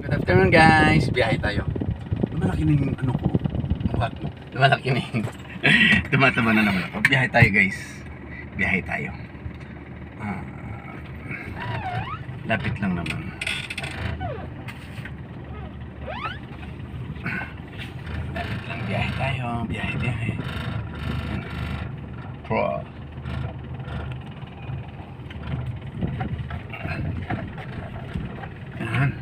Good afternoon guys, biyahe tayo. Lumalaki na yung ano ko, mukha ko. Lumalaki na yung tumataba na naman ako. Biyahe tayo guys. Biyahe tayo. Ah, lapit lang naman. Lapit lang biyahe tayo. Biyahe, biyahe. Pro. Ayan.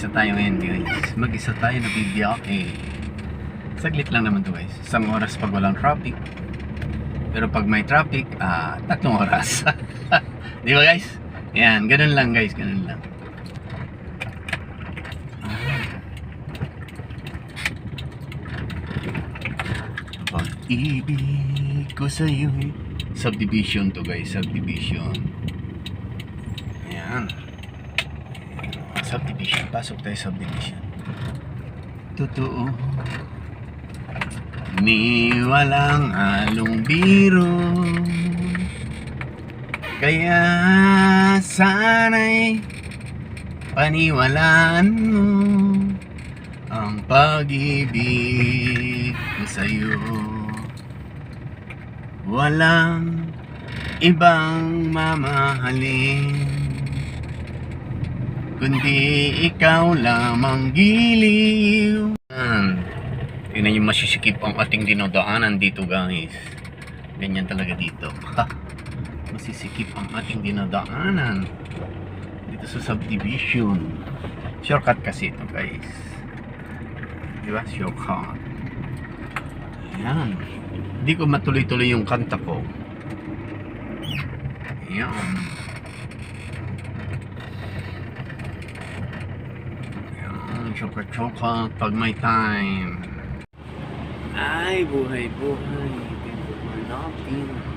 Mag-isa tayo ngayon guys. Mag-isa tayo nabibiyahe. Saglit lang naman to guys. Isang oras pag walang traffic. Pero pag may traffic, ah, tatlong oras. Di ba guys? Yan, ganun lang guys, ganun lang. Pag-ibig ko sa'yo Subdivision to guys, subdivision. Ayan. Subdivision. Pasok tayo subdivision. Totoo. Ni walang halong biro. Kaya sana'y paniwalaan mo ang pag-ibig ko sa'yo. Walang ibang mamahalin kundi ikaw lamang giliw. Yan. Tingnan yung masisikip ang ating dinodaanan dito guys. Ganyan talaga dito. Ha? Masisikip ang ating dinodaanan. Dito sa subdivision. Shortcut kasi ito guys. Di ba? Shortcut. Ayan. Hindi ko matuloy-tuloy yung kanta ko. Ayan. tsoka-tsoka pag may time. Ay, buhay-buhay. Pinupulapin. Buhay.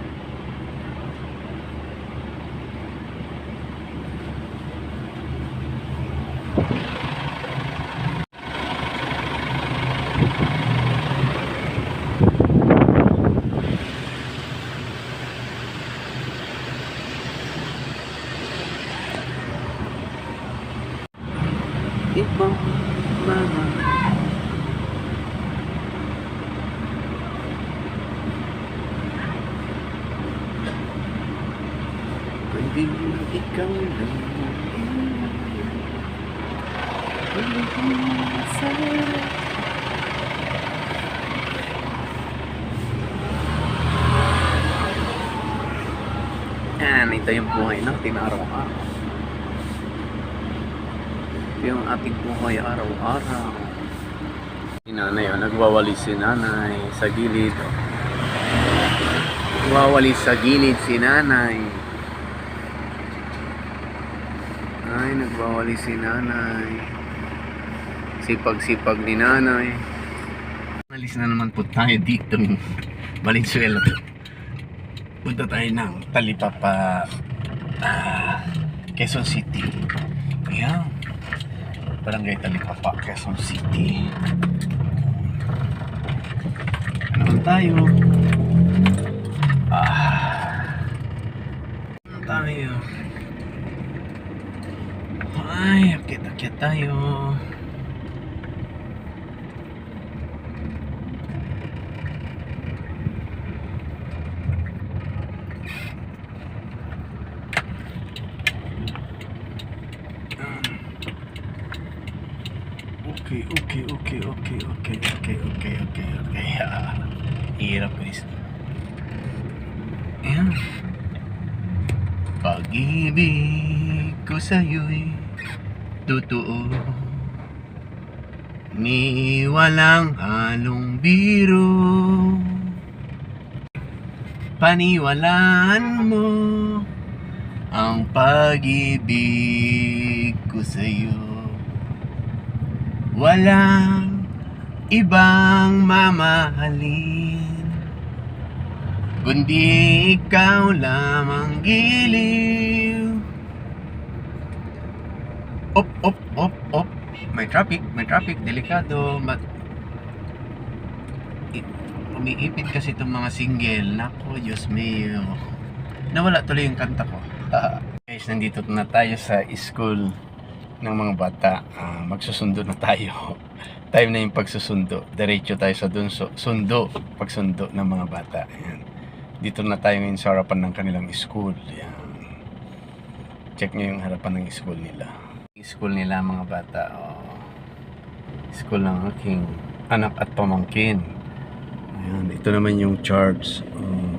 Ikaw lang. Yan, ito yung buhay natin araw-araw. Ito yung ating buhay araw-araw. Si nanay, oh, nagwawalis si nanay sa gilid. Oh. Nagwawalis sa gilid si nanay. Ay, nagwawalis si nanay. Sipag-sipag ni nanay. Alis na naman po tayo dito. Valenzuela. Punta tayo ng Talipapa, ah, Quezon City. Ayan. Barangay Talipapa, Quezon City. Ano tayo? Ah. Ano tayo? Ay, akit-akit tayo. Okay, okay, okay, okay, okay, okay, okay, okay, okay. Ah, hirap guys. Ayan. Pag-ibig ko sa'yo'y totoo. Ni walang halong biro. Paniwalaan mo ang pag-ibig ko sa'yo. Walang ibang mamahalin Kundi ikaw lamang giliw Op, op, op, op May traffic, may traffic, delikado Ma I- Umiipit kasi itong mga single Nako, Diyos mio Nawala tuloy yung kanta ko Guys, nandito na tayo sa school ng mga bata. Ah, magsusundo na tayo. Time na yung pagsusundo. Diretso tayo sa dun so, sundo, pagsundo ng mga bata. Ayan. Dito na tayo ngayon sa harapan ng kanilang school. Ayan. Check nyo yung harapan ng school nila. School nila mga bata. Oh. School ng aking anak at pamangkin. Ayan. Ito naman yung charts. Oh.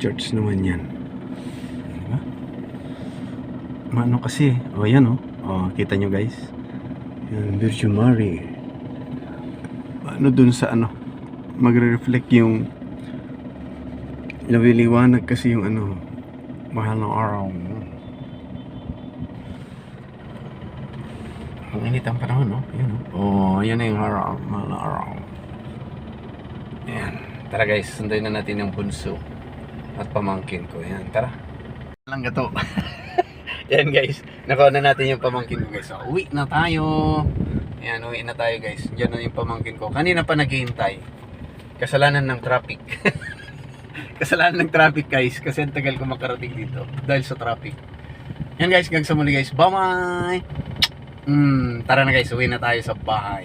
Church naman yan. Diba? Maano kasi. Oh, yan o. Oh. kita nyo guys. Yan, Virgin Mary. Ano dun sa ano? Magre-reflect yung nawiliwanag kasi yung ano mahal ng araw. Ang init ang panahon, no? No? Oh, yan na yung araw. Mahal na araw. Yan. Tara guys, sundan na natin yung bunso at pamangkin ko. Yan, tara. Lang gato. Yan guys, nakuha na natin yung pamangkin ko guys. So, uwi na tayo. Yan, uwi na tayo guys. Diyan na yung pamangkin ko. Kanina pa naghihintay. Kasalanan ng traffic. Kasalanan ng traffic guys. Kasi ang tagal ko makarating dito. Dahil sa traffic. Yan guys, hanggang guys. Bye-bye! Hmm, tara na guys, uwi na tayo sa bahay.